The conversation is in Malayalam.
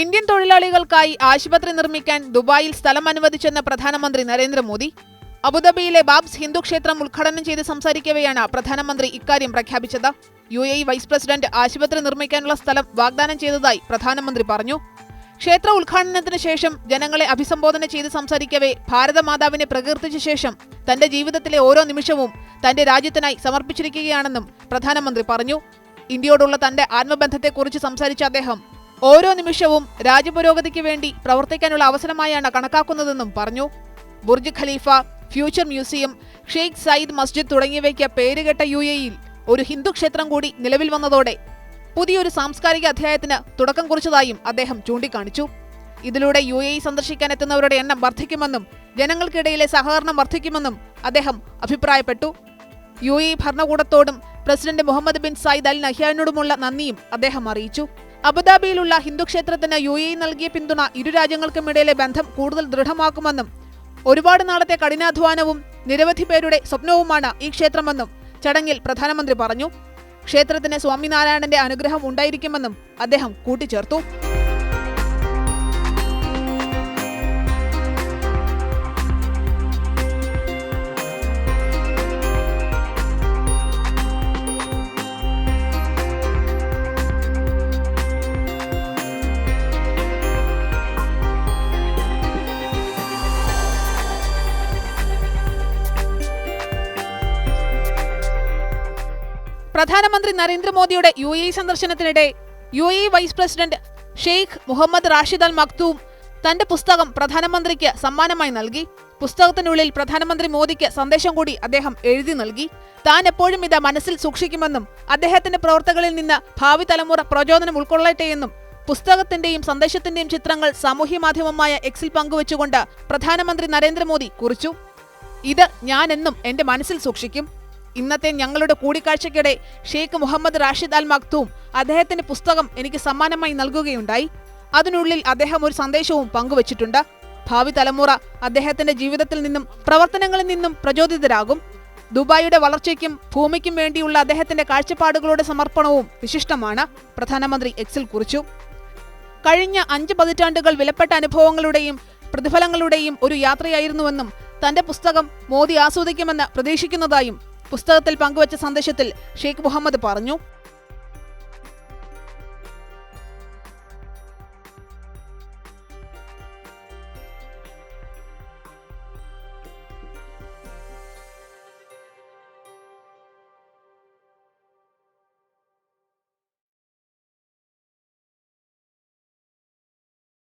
ഇന്ത്യൻ തൊഴിലാളികൾക്കായി ആശുപത്രി നിർമ്മിക്കാൻ ദുബായിൽ സ്ഥലം അനുവദിച്ചെന്ന പ്രധാനമന്ത്രി നരേന്ദ്രമോദി അബുദാബിയിലെ ബാബ്സ് ഹിന്ദു ക്ഷേത്രം ഉദ്ഘാടനം ചെയ്ത് സംസാരിക്കവെയാണ് പ്രധാനമന്ത്രി ഇക്കാര്യം പ്രഖ്യാപിച്ചത്. യു എ വൈസ് പ്രസിഡന്റ് ആശുപത്രി നിർമ്മിക്കാനുള്ള സ്ഥലം വാഗ്ദാനം ചെയ്തതായി പ്രധാനമന്ത്രി പറഞ്ഞു. ക്ഷേത്ര ഉദ്ഘാടനത്തിന് ശേഷം ജനങ്ങളെ അഭിസംബോധന ചെയ്ത് സംസാരിക്കവെ ഭാരതമാതാവിനെ പ്രകീർത്തിച്ച ശേഷം തന്റെ ജീവിതത്തിലെ ഓരോ നിമിഷവും തന്റെ രാജ്യത്തിനായി സമർപ്പിച്ചിരിക്കുകയാണെന്നും പ്രധാനമന്ത്രി പറഞ്ഞു. ഇന്ത്യയോടുള്ള തന്റെ ആത്മബന്ധത്തെക്കുറിച്ച് സംസാരിച്ച അദ്ദേഹം ഓരോ നിമിഷവും രാജ്യപുരോഗതിക്ക് വേണ്ടി പ്രവർത്തിക്കാനുള്ള അവസരമായാണ് കണക്കാക്കുന്നതെന്നും പറഞ്ഞു. Burj Khalifa future museum Sheikh Zayed Masjid തുടങ്ങിയവയ്ക്ക് പേരുകെട്ട യു എയിൽ ഒരു ഹിന്ദു ക്ഷേത്രം കൂടി നിലവിൽ വന്നതോടെ പുതിയൊരു സാംസ്കാരിക അധ്യായത്തിന് തുടക്കം കുറിച്ചതായും അദ്ദേഹം ചൂണ്ടിക്കാണിച്ചു. ഇതിലൂടെ യു എ സന്ദർശിക്കാൻ എത്തുന്നവരുടെ എണ്ണം വർദ്ധിക്കുമെന്നും ജനങ്ങൾക്കിടയിലെ സഹകരണം വർദ്ധിക്കുമെന്നും അദ്ദേഹം അഭിപ്രായപ്പെട്ടു. U A ഭരണകൂടത്തോടും president Mohammed bin Zayed Al നഹ്യാനോടുമുള്ള നന്ദിയും അദ്ദേഹം അറിയിച്ചു. അബുദാബിയിലുള്ള ഹിന്ദു ക്ഷേത്രത്തിന് യു എ നൽകിയ പിന്തുണ ഇരു രാജ്യങ്ങൾക്കുമിടയിലെ ബന്ധം കൂടുതൽ ദൃഢമാക്കുമെന്നും ഒരുപാട് നാളത്തെ കഠിനാധ്വാനവും നിരവധി പേരുടെ സ്വപ്നവുമാണ് ഈ ക്ഷേത്രമെന്നും ചടങ്ങിൽ പ്രധാനമന്ത്രി പറഞ്ഞു. ക്ഷേത്രത്തിന് സ്വാമിനാരായണന്റെ അനുഗ്രഹം ഉണ്ടായിരിക്കുമെന്നും അദ്ദേഹം കൂട്ടിച്ചേർത്തു. പ്രധാനമന്ത്രി നരേന്ദ്രമോദിയുടെ യു എ സന്ദർശനത്തിനിടെ U A vice president Sheikh Mohammed Rashid Al Maktoum തന്റെ പുസ്തകം പ്രധാനമന്ത്രിക്ക് സമ്മാനമായി നൽകി. പുസ്തകത്തിനുള്ളിൽ പ്രധാനമന്ത്രി മോദിക്ക് സന്ദേശം കൂടി അദ്ദേഹം എഴുതി നൽകി. താൻ എപ്പോഴും ഇത് മനസ്സിൽ സൂക്ഷിക്കുമെന്നും അദ്ദേഹത്തിന്റെ പ്രവർത്തകളിൽ നിന്ന് ഭാവി തലമുറ പ്രചോദനം ഉൾക്കൊള്ളട്ടെയെന്നും പുസ്തകത്തിന്റെയും സന്ദേശത്തിന്റെയും ചിത്രങ്ങൾ സാമൂഹ്യ മാധ്യമമായ എക്സിൽ പങ്കുവച്ചുകൊണ്ട് പ്രധാനമന്ത്രി നരേന്ദ്രമോദി കുറിച്ചു. ഇത് ഞാനെന്നും എന്റെ മനസ്സിൽ സൂക്ഷിക്കും. ഇന്നത്തെ ഞങ്ങളുടെ കൂടിക്കാഴ്ചയ്ക്കിടെ Sheikh Mohammed Rashid Al Maktoum അദ്ദേഹത്തിന്റെ പുസ്തകം എനിക്ക് സമ്മാനമായി നൽകുകയുണ്ടായി. അതിനുള്ളിൽ അദ്ദേഹം ഒരു സന്ദേശവും പങ്കുവച്ചിട്ടുണ്ട്. ഭാവി തലമുറ അദ്ദേഹത്തിന്റെ ജീവിതത്തിൽ നിന്നും പ്രവർത്തനങ്ങളിൽ നിന്നും പ്രചോദിതരാകും. ദുബായിയുടെ വളർച്ചയ്ക്കും ഭൂമിക്കും വേണ്ടിയുള്ള അദ്ദേഹത്തിന്റെ കാഴ്ചപ്പാടുകളുടെ സമർപ്പണവും വിശിഷ്ടമാണ് പ്രധാനമന്ത്രി എക്സിൽ കുറിച്ചു. കഴിഞ്ഞ അഞ്ച് പതിറ്റാണ്ടുകൾ വിലപ്പെട്ട അനുഭവങ്ങളുടെയും പ്രതിഫലങ്ങളുടെയും ഒരു യാത്രയായിരുന്നുവെന്നും തന്റെ പുസ്തകം മോദി ആസ്വദിക്കുമെന്ന് പ്രതീക്ഷിക്കുന്നതായും പുസ്തകത്തിൽ പങ്കുവച്ച സന്ദേശത്തിൽ ഷെയ്ഖ് മുഹമ്മദ് പറഞ്ഞു.